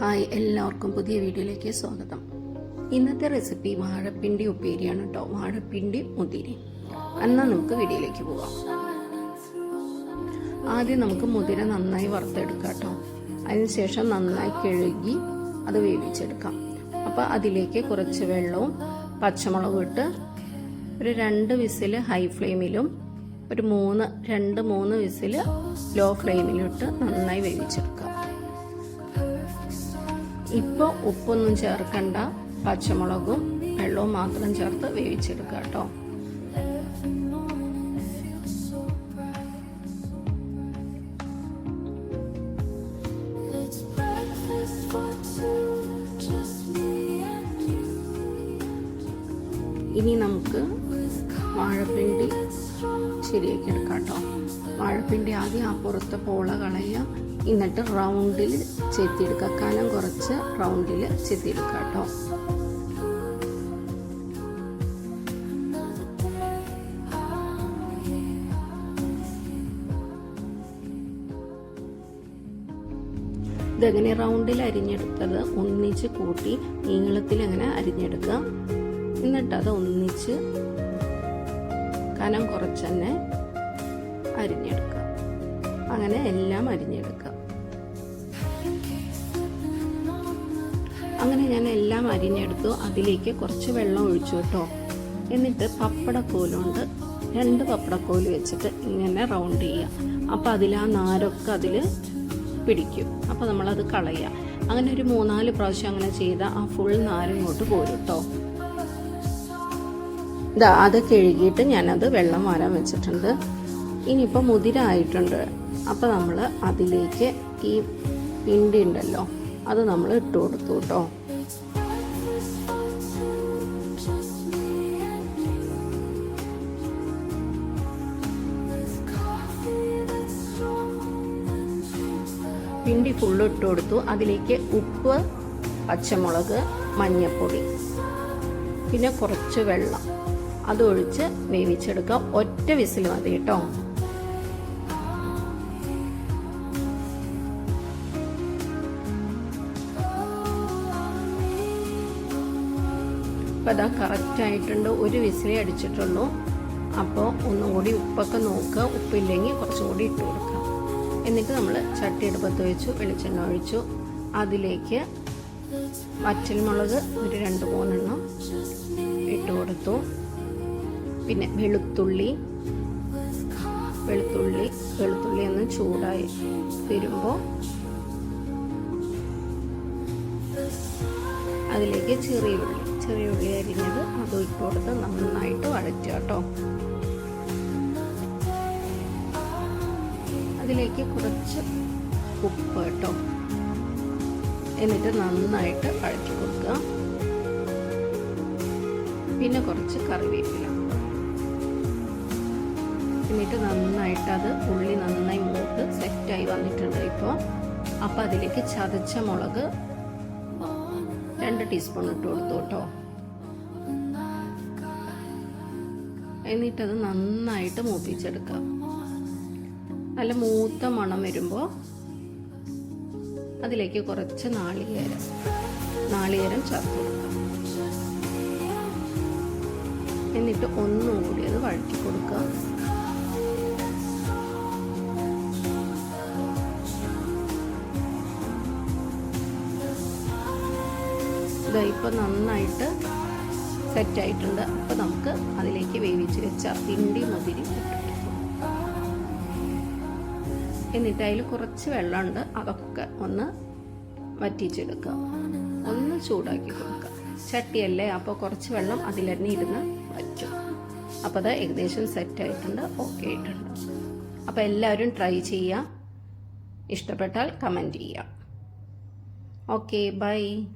Hi എല്ലാവർക്കും പുതിയ വീഡിയോയിലേക്ക് സ്വാഗതം. ഇന്നത്തെ റെസിപ്പി വാഴപ്പിണ്ടി ഉപ്പേരിയാണ് കേട്ടോ. വാഴപ്പിണ്ടി മുതിരി എന്നാൽ നമുക്ക് വീഡിയോയിലേക്ക് പോവാം. ആദ്യം നമുക്ക് മുതിര നന്നായി വറുത്തെടുക്കാം കേട്ടോ. അതിനുശേഷം നന്നായി കഴുകി അത് വേവിച്ചെടുക്കാം. അപ്പോൾ അതിലേക്ക് കുറച്ച് വെള്ളവും പച്ചമുളകും ഇട്ട് ഒരു രണ്ട് വിസിൽ ഹൈ ഫ്ലെയിമിലും ഒരു മൂന്ന് രണ്ട് മൂന്ന് വിസിൽ ലോ ഫ്ലെയിമിലും ഇട്ട് നന്നായി വേവിച്ചെടുക്കാം. ഇപ്പോൾ ഉപ്പൊന്നും ചേർക്കണ്ട പച്ചമുളകും വെള്ളവും മാത്രം ചേർത്ത് വേവിച്ചെടുക്കുക കേട്ടോ. ഇനി നമുക്ക് വാഴപ്പിണ്ടി ശരിയാക്കി എടുക്കാം കേട്ടോ വാഴപ്പിണ്ടി ആദ്യം ആ പുറത്തെ പോള കളയുക. എന്നിട്ട് റൗണ്ടിൽ ചെത്തിയെടുക്കുക. കനം കുറച്ച് റൗണ്ടിൽ ചെത്തിയെടുക്കുക കേട്ടോ ഇതെങ്ങനെ റൗണ്ടിൽ അരിഞ്ഞെടുത്തത്? ഒന്നിച്ച് കൂട്ടി നീളത്തിൽ അങ്ങനെ അരിഞ്ഞെടുക്കുക. എന്നിട്ട് അത് ഒന്നിച്ച് കനം കുറച്ച് തന്നെ അരിഞ്ഞെടുക്കുക. അങ്ങനെ എല്ലാം അരിഞ്ഞെടുക്കുക. അങ്ങനെ ഞാൻ എല്ലാം അരിഞ്ഞെടുത്തു. അതിലേക്ക് കുറച്ച് വെള്ളം ഒഴിച്ചു കേട്ടോ. എന്നിട്ട് പപ്പടക്കോലുകൊണ്ട് രണ്ട് പപ്പടക്കോൽ വെച്ചിട്ട് ഇങ്ങനെ റൗണ്ട് ചെയ്യുക. അപ്പോൾ അതിൽ ആ നാരൊക്കെ അതിൽ പിടിക്കും. അപ്പോൾ നമ്മളത് കളയുക. അങ്ങനെ ഒരു മൂന്നാൽ പ്രാവശ്യം അങ്ങനെ ചെയ്താൽ ആ ഫുൾ നാരിങ്ങോട്ട് പോരും കേട്ടോ. ഇതാ അത് കഴുകിയിട്ട് ഞാനത് വെള്ളം വാരാൻ വെച്ചിട്ടുണ്ട്. ഇനിയിപ്പോൾ മുതിര ആയിട്ടുണ്ട് അപ്പോൾ നമ്മൾ അതിലേക്ക് ഈ പിണ്ടി ഉണ്ടല്ലോ അത് നമ്മൾ ഇട്ട് കൊടുത്തു കേട്ടോ. പിണ്ടി ഫുള്ള് ഇട്ട് കൊടുത്തു. അതിലേക്ക് ഉപ്പ് പച്ചമുളക് മഞ്ഞൾപ്പൊടി പിന്നെ കുറച്ച് വെള്ളം. അതൊഴിച്ച് വേവിച്ചെടുക്കുക ഒറ്റ വിസിൽ മതി കേട്ടോ. അപ്പോൾ അതാ കറക്റ്റ് ആയിട്ടുണ്ട്. ഒരു വിസിലേ അടിച്ചിട്ടുള്ളൂ. അപ്പോൾ ഒന്നും കൂടി ഉപ്പൊക്കെ നോക്കുക. ഉപ്പില്ലെങ്കിൽ കുറച്ചും കൂടി ഇട്ട് കൊടുക്കാം. എന്നിട്ട് നമ്മൾ ചട്ടി എടുപ്പത്ത് വെച്ചു വെളിച്ചെണ്ണ ഒഴിച്ചു. അതിലേക്ക് വറ്റൽമുളക് ഒരു രണ്ട് മൂന്നെണ്ണം ഇട്ട് കൊടുത്തു. പിന്നെ വെളുത്തുള്ളി. വെളുത്തുള്ളി വെളുത്തുള്ളി ഒന്ന് ചൂടായി വരുമ്പോൾ അതിലേക്ക് ചെറിയ ഉള്ളി. ചെറിയ ഉള്ളി അരിഞ്ഞത് അത് ഇട്ട് നന്നായിട്ട് വഴറ്റുക കേട്ടോ. അതിലേക്ക് കുറച്ച് ഉപ്പ് കേട്ടോ. എന്നിട്ട് നന്നായിട്ട് വഴറ്റി കൊടുക്കുക പിന്നെ കുറച്ച് കറിവേപ്പില. എന്നിട്ട് നന്നായിട്ട് അത് ഉള്ളി നന്നായി മൂത്ത് സെറ്റായി വന്നിട്ടുണ്ട് ഇപ്പോൾ. അപ്പോൾ അതിലേക്ക് ചതച്ച മുളക് രണ്ട് ടീസ്പൂൺ ഇട്ട് കൊടുത്തു കേട്ടോ. എന്നിട്ടത് നന്നായിട്ട് മൂപ്പിച്ചെടുക്കാം. നല്ല മൂത്ത മണം വരുമ്പോൾ അതിലേക്ക് കുറച്ച് നാളികേരം നാളികേരം ചേർത്ത് കൊടുക്കാം. എന്നിട്ട് ഒന്നും കൂടി അത് വഴറ്റി കൊടുക്കുക ഇപ്പം നന്നായിട്ട് സെറ്റായിട്ടുണ്ട് അപ്പോൾ നമുക്ക് അതിലേക്ക് വേവിച്ച് വെച്ച പിണ്ടി മുതിരി എന്നിട്ട് അതിൽ കുറച്ച് വെള്ളമുണ്ട്. അതൊക്കെ ഒന്ന് വറ്റിച്ചെടുക്കുക ഒന്ന് ചൂടാക്കി കൊടുക്കുക ചട്ടിയല്ലേ? അപ്പോൾ കുറച്ച് വെള്ളം അതിൽ തന്നെ ഇരുന്ന് വറ്റും. അപ്പോൾ അത് ഏകദേശം സെറ്റായിട്ടുണ്ട് ഓക്കെ ആയിട്ടുണ്ട്. അപ്പോൾ എല്ലാവരും ട്രൈ ചെയ്യുക ഇഷ്ടപ്പെട്ടാൽ കമന്റ് ചെയ്യുക ഓക്കെ ബൈ